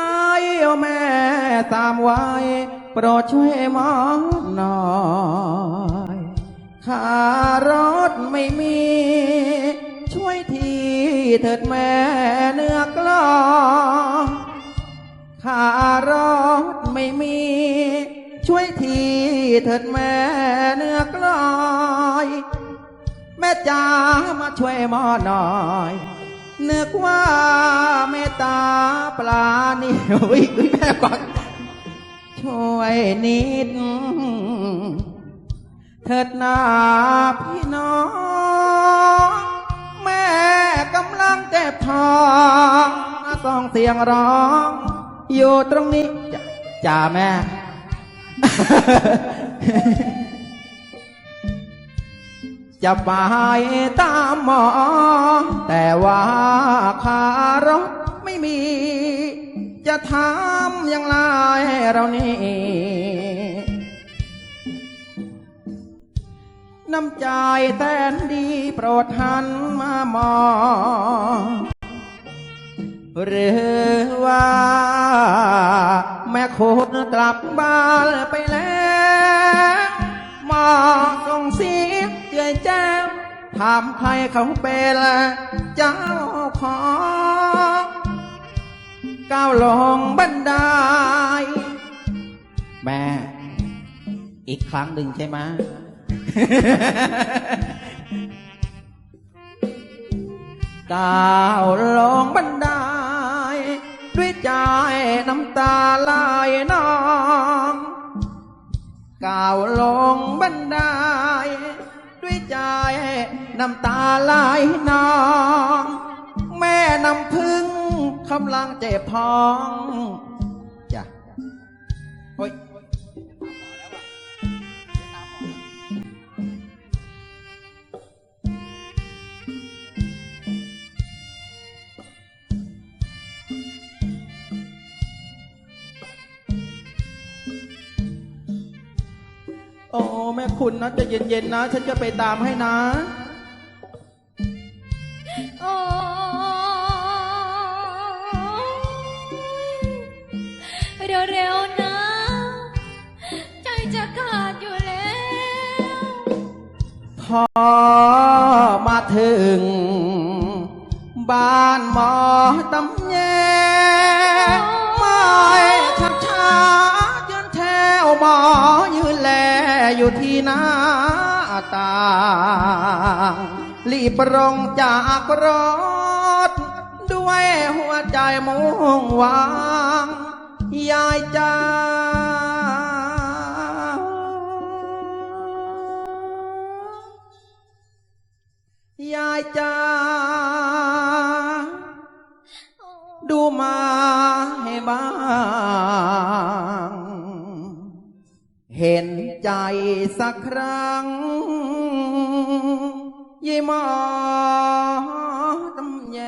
ายแม่สามไว้โปรดช่วยมอหน่อยคารถไม่มี ช่วยทีเถิดแม่เนื้อกลอค่ารถไม่มี ช่วยทีเถิดแม่เนื้อกลอยแม่จ๋ามาช่วยมอหน่อยนึกว่า ปลานี่อุ้ยอุ้ยแม่ก่อนช่วยนิด เถิดนาพี่น้อง แม่กำลังเจ็บท้องส่องเสียงร้อง อยู่ตรงนี้จจ่าแม่จะไปตามหมอ แต่ว่าคารถไม่มี จะทำอย่างไรเรานี่น้ำใจแสนดีโปรดหันมามองหรือว่า แม่คุณกลับบ้านไปแล้วมาส่งเสียงเจือยแจ้วถามใครเขาเป็นเจ้าของ ก้าวลงบันไดแม่ อีกครั้งหนึ่งใช่ไหมก้าวลงบันไดด้วยใจน้ำตาไหลนองก้าวลงบันไดด้วยใจน้ำตาไหลนอง แม่น้ำพึ่ง กำลังเจ็บพองจ้ะโอ้ยโอ้แม่คุณนะจะเย็นๆนะ ฉันจะไปตามให้นะ โอ้ จะขาดอยู่แล้ว พอมาถึง บ้านหมอตำแยไม่ชักช้ายืนแถวหมอยืนแลอยู่ที่หน้าต่างรีบลงจากรถ ด้วยหัวใจมุ่งหวังยายจ้า ยายจ้าดูมาให้บ้าง เห็นใจสักครั้งยี่มอตำแย